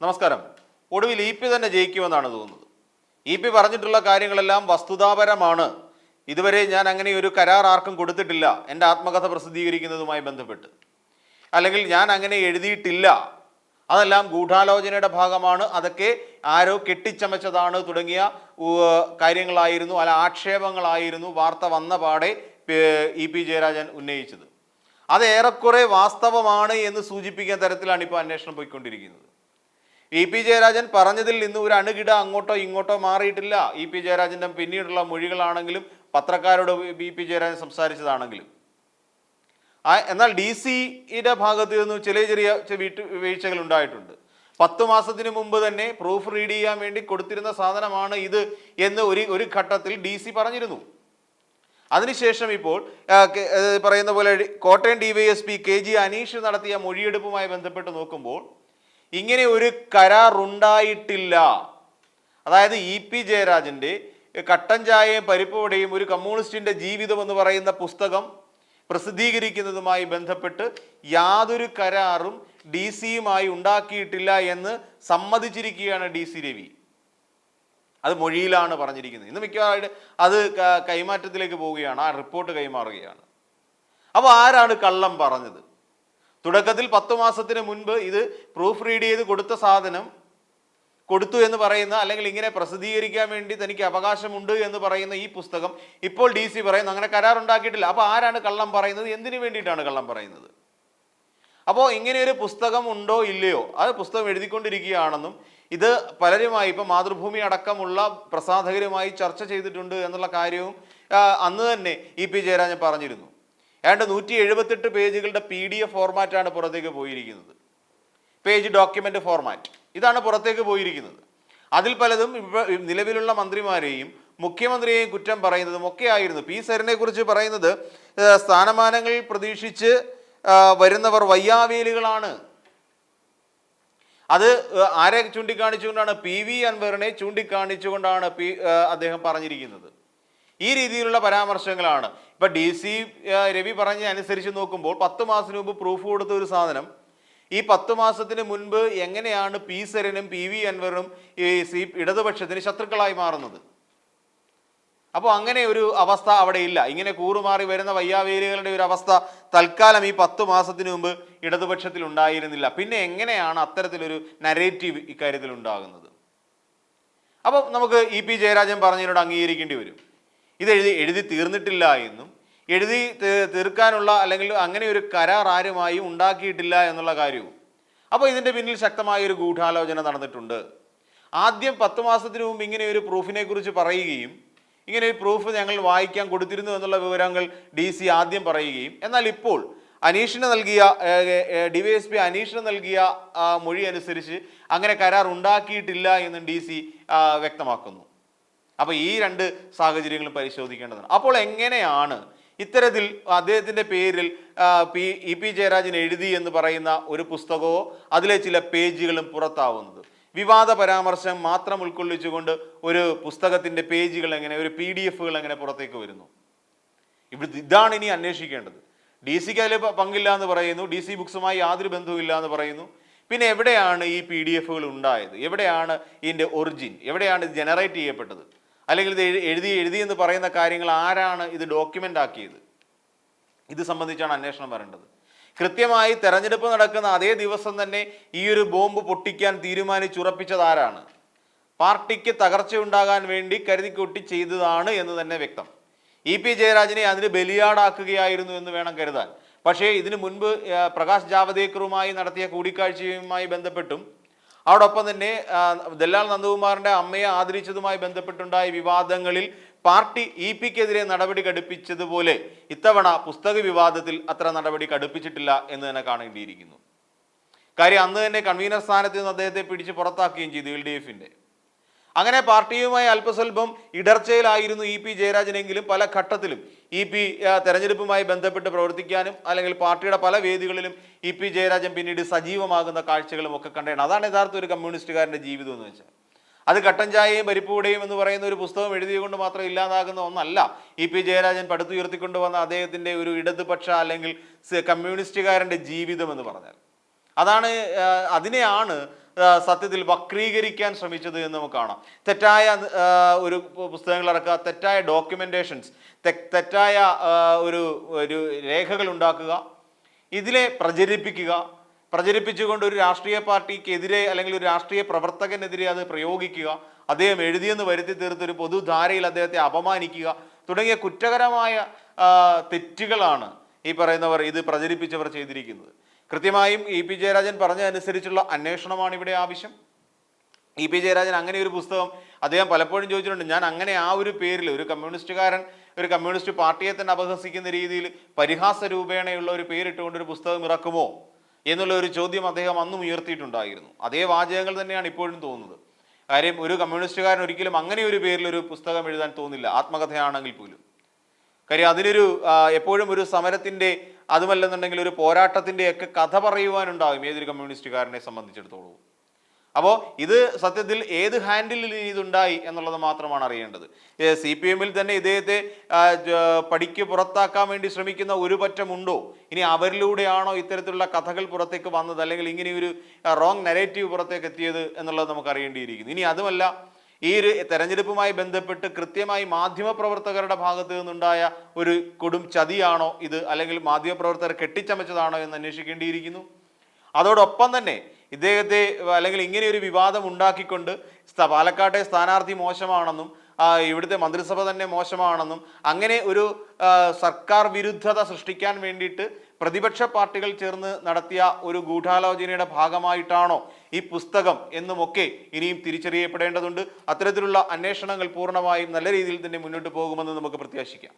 നമസ്കാരം. ഒടുവിൽ E P തന്നെ ജയിക്കുമെന്നാണ് തോന്നുന്നത്. ഇ പി പറഞ്ഞിട്ടുള്ള കാര്യങ്ങളെല്ലാം വസ്തുതാപരമാണ്. ഇതുവരെ ഞാൻ അങ്ങനെ ഒരു കരാർ ആർക്കും കൊടുത്തിട്ടില്ല. എന്റെ ആത്മകഥ പ്രസിദ്ധീകരിക്കുന്നതുമായി ബന്ധപ്പെട്ട്. അല്ലെങ്കിൽ ഞാൻ അങ്ങനെ എഴുതിയിട്ടില്ല. അതെല്ലാം ഗൂഢാലോചനയുടെ ഭാഗമാണ്. അതൊക്കെ ആരോ കെട്ടിച്ചമച്ചതാണ് തുടങ്ങിയ കാര്യങ്ങളായിരുന്നു. അല്ല ആക്ഷേപങ്ങളായിരുന്നു വാർത്ത വന്ന പാടെ ഇ പി ജയരാജൻ ഉന്നയിച്ചത്. അത് ഏറെക്കുറെ വാസ്തവമാണ് എന്ന് സൂചിപ്പിക്കുന്ന തരത്തിലാണ് ഇപ്പോൾ അന്വേഷണം പോയിക്കൊണ്ടിരിക്കുന്നത്. ഇ പി ജയരാജൻ പറഞ്ഞതിൽ നിന്ന് ഒരു അണുകിട അങ്ങോട്ടോ ഇങ്ങോട്ടോ മാറിയിട്ടില്ല. ഇ പി ജയരാജന്റെ പിന്നീടുള്ള മൊഴികളാണെങ്കിലും പത്രക്കാരോട് ഇ പി ജയരാജൻ സംസാരിച്ചതാണെങ്കിലും. എന്നാൽ ഡി സിയുടെ ഭാഗത്ത് നിന്ന് ചെറിയ ചെറിയ വീട്ടു വീഴ്ചകൾ ഉണ്ടായിട്ടുണ്ട്. പത്ത് മാസത്തിന് മുമ്പ് തന്നെ പ്രൂഫ് റീഡ് ചെയ്യാൻ വേണ്ടി കൊടുത്തിരുന്ന സാധനമാണ് ഇത് എന്ന് ഒരു ഒരു ഘട്ടത്തിൽ ഡി സി പറഞ്ഞിരുന്നു. അതിനുശേഷം ഇപ്പോൾ പറയുന്ന പോലെ Kottayam D- Y S P K G Anish നടത്തിയ മൊഴിയെടുപ്പുമായി ബന്ധപ്പെട്ട് നോക്കുമ്പോൾ ഇങ്ങനെ ഒരു കരാർ ഉണ്ടായിട്ടില്ല അതായത് ഇ പി ജയരാജന്റെ കട്ടൻ ചായയും പരിപ്പുവടയും ഒരു കമ്മ്യൂണിസ്റ്റിന്റെ ജീവിതം എന്ന് പറയുന്ന പുസ്തകം പ്രസിദ്ധീകരിക്കുന്നതുമായി ബന്ധപ്പെട്ട് യാതൊരു കരാറും ഡി സിയുമായി ഉണ്ടാക്കിയിട്ടില്ല എന്ന് സമ്മതിച്ചിരിക്കുകയാണ് ഡി സി രവി. അത് മൊഴിയിലാണ് പറഞ്ഞിരിക്കുന്നത്. ഇന്ന് മിക്കവാറും അത് കൈമാറ്റത്തിലേക്ക് പോവുകയാണ്. ആ റിപ്പോർട്ട് കൈമാറുകയാണ്. അപ്പോൾ ആരാണ് കള്ളം പറഞ്ഞത്? തുടക്കത്തിൽ പത്ത് മാസത്തിന് മുൻപ് ഇത് പ്രൂഫ് റീഡ് ചെയ്ത് കൊടുത്ത സാധനം കൊടുത്തു എന്ന് പറയുന്ന അല്ലെങ്കിൽ ഇങ്ങനെ പ്രസിദ്ധീകരിക്കാൻ വേണ്ടി തനിക്ക് അവകാശമുണ്ട് എന്ന് പറയുന്ന ഈ പുസ്തകം ഇപ്പോൾ ഡി സി പറയുന്നു. അങ്ങനെ കരാർ ഉണ്ടാക്കിയിട്ടില്ല അപ്പോൾ ആരാണ് കള്ളം പറയുന്നത്? എന്തിനു വേണ്ടിയിട്ടാണ് കള്ളം പറയുന്നത്? അപ്പോൾ ഇങ്ങനെ ഒരു പുസ്തകം ഉണ്ടോ ഇല്ലയോ? അത് പുസ്തകം എഴുതിക്കൊണ്ടിരിക്കുകയാണെന്നും ഇത് പലരുമായി ഇപ്പം മാതൃഭൂമി അടക്കമുള്ള പ്രസാധകരുമായി ചർച്ച ചെയ്തിട്ടുണ്ട് എന്നുള്ള കാര്യവും അന്ന് തന്നെ ഇ പി ജയരാജൻ പറഞ്ഞിരുന്നു. ഏതാണ്ട് നൂറ്റി എഴുപത്തെട്ട് പേജുകളുടെ പി ഡി എഫ് ഫോർമാറ്റാണ് പുറത്തേക്ക് പോയിരിക്കുന്നത്. പേജ് ഡോക്യുമെന്റ് ഫോർമാറ്റ് ഇതാണ് പുറത്തേക്ക് പോയിരിക്കുന്നത്. അതിൽ പലതും നിലവിലുള്ള മന്ത്രിമാരെയും മുഖ്യമന്ത്രിയെയും കുറ്റം പറയുന്നതും ഒക്കെ ആയിരുന്നു. പി സരിനെ കുറിച്ച് പറയുന്നത് സ്ഥാനമാനങ്ങൾ പ്രതീക്ഷിച്ച് വരുന്നവർ വയ്യാവേലുകളാണ്. അത് ആരെ ചൂണ്ടിക്കാണിച്ചുകൊണ്ടാണ്? പി വി അൻവറിനെ ചൂണ്ടിക്കാണിച്ചുകൊണ്ടാണ് പി അദ്ദേഹം പറഞ്ഞിരിക്കുന്നത്. ഈ രീതിയിലുള്ള പരാമർശങ്ങളാണ്. ഇപ്പൊ ഡി സി രവി പറഞ്ഞ അനുസരിച്ച് നോക്കുമ്പോൾ പത്ത് മാസത്തിന് മുമ്പ് പ്രൂഫ് കൊടുത്ത ഒരു സാധനം ഈ പത്ത് മാസത്തിന് മുൻപ് എങ്ങനെയാണ് പി സരനും പി വി അൻവറും ഈ സി ഇടതുപക്ഷത്തിന് ശത്രുക്കളായി മാറുന്നത്? അപ്പോൾ അങ്ങനെ ഒരു അവസ്ഥ അവിടെ ഇല്ല. ഇങ്ങനെ കൂറുമാറി വരുന്ന വയ്യാവേലികളുടെ ഒരു അവസ്ഥ തൽക്കാലം ഈ പത്ത് മാസത്തിന് മുമ്പ് ഇടതുപക്ഷത്തിൽ ഉണ്ടായിരുന്നില്ല. പിന്നെ എങ്ങനെയാണ് അത്തരത്തിലൊരു നരേറ്റീവ് ഇക്കാര്യത്തിൽ ഉണ്ടാകുന്നത് അപ്പോൾ നമുക്ക് ഇ പി ജയരാജൻ പറഞ്ഞതിനോട് അംഗീകരിക്കേണ്ടി വരും. ഇത് എഴുതി എഴുതി തീർന്നിട്ടില്ല എന്നും എഴുതി തീർക്കാനുള്ള അല്ലെങ്കിൽ അങ്ങനെ ഒരു കരാർ ആരുമായും ഉണ്ടാക്കിയിട്ടില്ല എന്നുള്ള കാര്യവും. അപ്പോൾ ഇതിന്റെ പിന്നിൽ ശക്തമായ ഒരു ഗൂഢാലോചന നടന്നിട്ടുണ്ട്. ആദ്യം പത്ത് മാസത്തിന് മുമ്പ് ഇങ്ങനെ ഒരു പ്രൂഫിനെ കുറിച്ച് പറയുകയും ഇങ്ങനെ ഒരു പ്രൂഫ് ഞങ്ങൾ വായിക്കാൻ കൊടുത്തിരുന്നു എന്നുള്ള വിവരങ്ങൾ ഡി സി ആദ്യം പറയുകയും എന്നാൽ ഇപ്പോൾ അനീഷിന് നൽകിയ ഡിവൈഎസ്പി അനീഷിന് നൽകിയ മൊഴി അനുസരിച്ച് അങ്ങനെ കരാർ ഉണ്ടാക്കിയിട്ടില്ല എന്നും ഡി സി വ്യക്തമാക്കുന്നു. അപ്പോൾ ഈ രണ്ട് സാഹചര്യങ്ങളും പരിശോധിക്കേണ്ടതാണ്. അപ്പോൾ എങ്ങനെയാണ് ഇത്തരത്തിൽ അദ്ദേഹത്തിന്റെ പേരിൽ പി ഇ പി ജയരാജൻ എഴുതി എന്ന് പറയുന്ന ഒരു പുസ്തകമോ അതിലെ ചില പേജുകളും പുറത്താവുന്നത്? വിവാദ പരാമർശം മാത്രം ഉൾക്കൊള്ളിച്ചുകൊണ്ട് ഒരു പുസ്തകത്തിന്റെ പേജുകൾ എങ്ങനെ ഒരു പി ഡി എഫുകൾ എങ്ങനെ പുറത്തേക്ക് വരുന്നു? ഇവിടെ ഇതാണ് ഇനി അന്വേഷിക്കേണ്ടത്. ഡി സിക്ക് അതിൽ പങ്കില്ല എന്ന് പറയുന്നു ഡി സി ബുക്സുമായി യാതൊരു ബന്ധവുമില്ല എന്ന് പറയുന്നു. പിന്നെ എവിടെയാണ് ഈ പി ഡി എഫുകൾ ഉണ്ടായത്? എവിടെയാണ് ഇതിന്റെ ഒറിജിൻ? എവിടെയാണ് ഇത് ജനറേറ്റ് ചെയ്യപ്പെട്ടത്? അല്ലെങ്കിൽ ഇത് എഴുതി എഴുതി എന്ന് പറയുന്ന കാര്യങ്ങൾ ആരാണ് ഇത് ഡോക്യുമെന്റ് ആക്കിയത്? ഇത് സംബന്ധിച്ചാണ് അന്വേഷണം വരേണ്ടത്. കൃത്യമായി തെരഞ്ഞെടുപ്പ് നടക്കുന്ന അതേ ദിവസം തന്നെ ഈ ഒരു ബോംബ് പൊട്ടിക്കാൻ തീരുമാനിച്ചുറപ്പിച്ചത് ആരാണ് പാർട്ടിക്ക് തകർച്ചയുണ്ടാകാൻ വേണ്ടി കരുതിക്കൊട്ടി ചെയ്തതാണ് എന്ന് തന്നെ വ്യക്തം. ഇ പി ജയരാജനെ അതിന് ബലിയാടാക്കുകയായിരുന്നു എന്ന് വേണം കരുതാൻ. പക്ഷേ ഇതിനു മുൻപ് പ്രകാശ് ജാവദേക്കറുമായി നടത്തിയ കൂടിക്കാഴ്ചയുമായി ബന്ധപ്പെട്ടും അതോടൊപ്പം തന്നെ ദല്ലാൽ നന്ദകുമാറിന്റെ അമ്മയെ ആദരിച്ചതുമായി ബന്ധപ്പെട്ടുണ്ടായ വിവാദങ്ങളിൽ പാർട്ടി ഇ പിക്കെതിരെ നടപടി കടുപ്പിച്ചതുപോലെ ഇത്തവണ പുസ്തക വിവാദത്തിൽ അത്ര നടപടി കടുപ്പിച്ചിട്ടില്ല എന്ന് തന്നെ കാണേണ്ടിയിരിക്കുന്നു. കാര്യം അന്ന് തന്നെ കൺവീനർ സ്ഥാനത്ത് നിന്ന് അദ്ദേഹത്തെ പിടിച്ച് പുറത്താക്കുകയും ചെയ്തു എൽ ഡി എഫിന്റെ. അങ്ങനെ പാർട്ടിയുമായി അല്പസ്വല്പം ഇടർച്ചയിലായിരുന്നു ഇ പി ജയരാജനെങ്കിലും പല ഘട്ടത്തിലും. ഇ പി തെരഞ്ഞെടുപ്പുമായി ബന്ധപ്പെട്ട് പ്രവർത്തിക്കാനും അല്ലെങ്കിൽ പാർട്ടിയുടെ പല വേദികളിലും ഇ പി ജയരാജൻ പിന്നീട് സജീവമാകുന്ന കാഴ്ചകളും ഒക്കെ കണ്ടേണ്. അതാണ് യഥാർത്ഥ ഒരു കമ്മ്യൂണിസ്റ്റുകാരന്റെ ജീവിതം എന്ന് വെച്ചാൽ. അത് കട്ടൻ ചായയും പരിപ്പൂടെയും എന്ന് പറയുന്ന ഒരു പുസ്തകം എഴുതിയുകൊണ്ട് മാത്രം ഇല്ലാതാകുന്ന ഒന്നല്ല. ഇ പി ജയരാജൻ പടുത്തുയർത്തിക്കൊണ്ട് വന്ന അദ്ദേഹത്തിന്റെ ഒരു ഇടതുപക്ഷ അല്ലെങ്കിൽ കമ്മ്യൂണിസ്റ്റുകാരന്റെ ജീവിതം എന്ന് പറഞ്ഞാൽ. അതാണ് അതിനെയാണ് സത്യത്തിൽ വക്രീകരിക്കാൻ ശ്രമിച്ചത് എന്ന് നമുക്ക് കാണാം. തെറ്റായ ഒരു പുസ്തകങ്ങൾ ഇറക്കുക തെറ്റായ ഡോക്യുമെന്റേഷൻസ് തെറ്റായ ഒരു ഒരു രേഖകൾ ഉണ്ടാക്കുക ഇതിലെ പ്രചരിപ്പിക്കുക പ്രചരിപ്പിച്ചുകൊണ്ട് ഒരു രാഷ്ട്രീയ പാർട്ടിക്കെതിരെ അല്ലെങ്കിൽ ഒരു രാഷ്ട്രീയ പ്രവർത്തകനെതിരെ അത് പ്രയോഗിക്കുക അദ്ദേഹം എഴുതിയെന്ന് വരുത്തി തീർത്ത് ഒരു പൊതുധാരയിൽ അദ്ദേഹത്തെ അപമാനിക്കുക തുടങ്ങിയ കുറ്റകരമായ തെറ്റുകളാണ് ഈ പറയുന്നവർ ഇത് പ്രചരിപ്പിച്ചവർ ചെയ്തിരിക്കുന്നത്. കൃത്യമായും ഇ പി ജയരാജൻ പറഞ്ഞതനുസരിച്ചുള്ള അന്വേഷണമാണ് ഇവിടെ ആവശ്യം. ഇ പി ജയരാജൻ അങ്ങനെ ഒരു പുസ്തകം അദ്ദേഹം പലപ്പോഴും ചോദിച്ചിട്ടുണ്ട്. ഞാൻ അങ്ങനെ ആ ഒരു പേരിൽ ഒരു കമ്മ്യൂണിസ്റ്റുകാരൻ ഒരു കമ്മ്യൂണിസ്റ്റ് പാർട്ടിയെ തന്നെ അപഹസിക്കുന്ന രീതിയിൽ പരിഹാസ രൂപേണയുള്ള ഒരു പേരിട്ടുകൊണ്ട് ഒരു പുസ്തകം ഇറക്കുമോ എന്നുള്ള ഒരു ചോദ്യം അദ്ദേഹം അന്നും ഉയർത്തിയിട്ടുണ്ടായിരുന്നു. അതേ വാചകങ്ങൾ തന്നെയാണ് ഇപ്പോഴും തോന്നുന്നത്. കാര്യം ഒരു കമ്മ്യൂണിസ്റ്റുകാരൻ ഒരിക്കലും അങ്ങനെ ഒരു പേരിൽ ഒരു പുസ്തകം എഴുതാൻ തോന്നില്ല. ആത്മകഥയാണെങ്കിൽ പോലും. കാര്യം അതിനൊരു എപ്പോഴും ഒരു സമരത്തിന്റെ അതുമല്ലെന്നുണ്ടെങ്കിൽ ഒരു പോരാട്ടത്തിന്റെ ഒക്കെ കഥ പറയുവാനുണ്ടാകും ഏതൊരു കമ്മ്യൂണിസ്റ്റുകാരനെ സംബന്ധിച്ചിടത്തോളം അപ്പോൾ ഇത് സത്യത്തിൽ ഏത് ഹാൻഡിൽ ഇതുണ്ടായി എന്നുള്ളത് മാത്രമാണ് അറിയേണ്ടത്. സി പി എമ്മിൽ തന്നെ ഇദ്ദേഹത്തെ പടിക്ക് പുറത്താക്കാൻ വേണ്ടി ശ്രമിക്കുന്ന ഒരു പറ്റമുണ്ടോ? ഇനി അവരിലൂടെയാണോ ഇത്തരത്തിലുള്ള കഥകൾ പുറത്തേക്ക് വന്നത്? അല്ലെങ്കിൽ ഇങ്ങനെ ഒരു റോങ് നെറേറ്റീവ് പുറത്തേക്ക് എത്തിയത് എന്നുള്ളത് നമുക്ക് അറിയേണ്ടിയിരിക്കുന്നു. ഇനി അതുമല്ല ഈ ഒരു തെരഞ്ഞെടുപ്പുമായി ബന്ധപ്പെട്ട് കൃത്യമായി മാധ്യമപ്രവർത്തകരുടെ ഭാഗത്ത് നിന്നുണ്ടായ ഒരു കൊടും ചതിയാണോ ഇത്? അല്ലെങ്കിൽ മാധ്യമപ്രവർത്തകർ കെട്ടിച്ചമച്ചതാണോ എന്ന് അന്വേഷിക്കേണ്ടിയിരിക്കുന്നു. അതോടൊപ്പം തന്നെ ഇദ്ദേഹത്തെ അല്ലെങ്കിൽ ഇങ്ങനെ ഒരു വിവാദം ഉണ്ടാക്കിക്കൊണ്ട് പാലക്കാട്ടെ സ്ഥാനാർത്ഥി മോശമാണെന്നും ഇവിടുത്തെ മന്ത്രിസഭ തന്നെ മോശമാണെന്നും അങ്ങനെ ഒരു സർക്കാർ വിരുദ്ധത സൃഷ്ടിക്കാൻ വേണ്ടിയിട്ട് പ്രതിപക്ഷ പാർട്ടികൾ ചേർന്ന് നടത്തിയ ഒരു ഗൂഢാലോചനയുടെ ഭാഗമായിട്ടാണോ ഈ പുസ്തകം എന്നുമൊക്കെ ഇനിയും തിരിച്ചറിയപ്പെടേണ്ടതുണ്ട്. അത്തരത്തിലുള്ള അന്വേഷണങ്ങൾ പൂർണമായും നല്ല രീതിയിൽ തന്നെ മുന്നോട്ട് പോകുമെന്ന് നമുക്ക് പ്രത്യാശിക്കാം.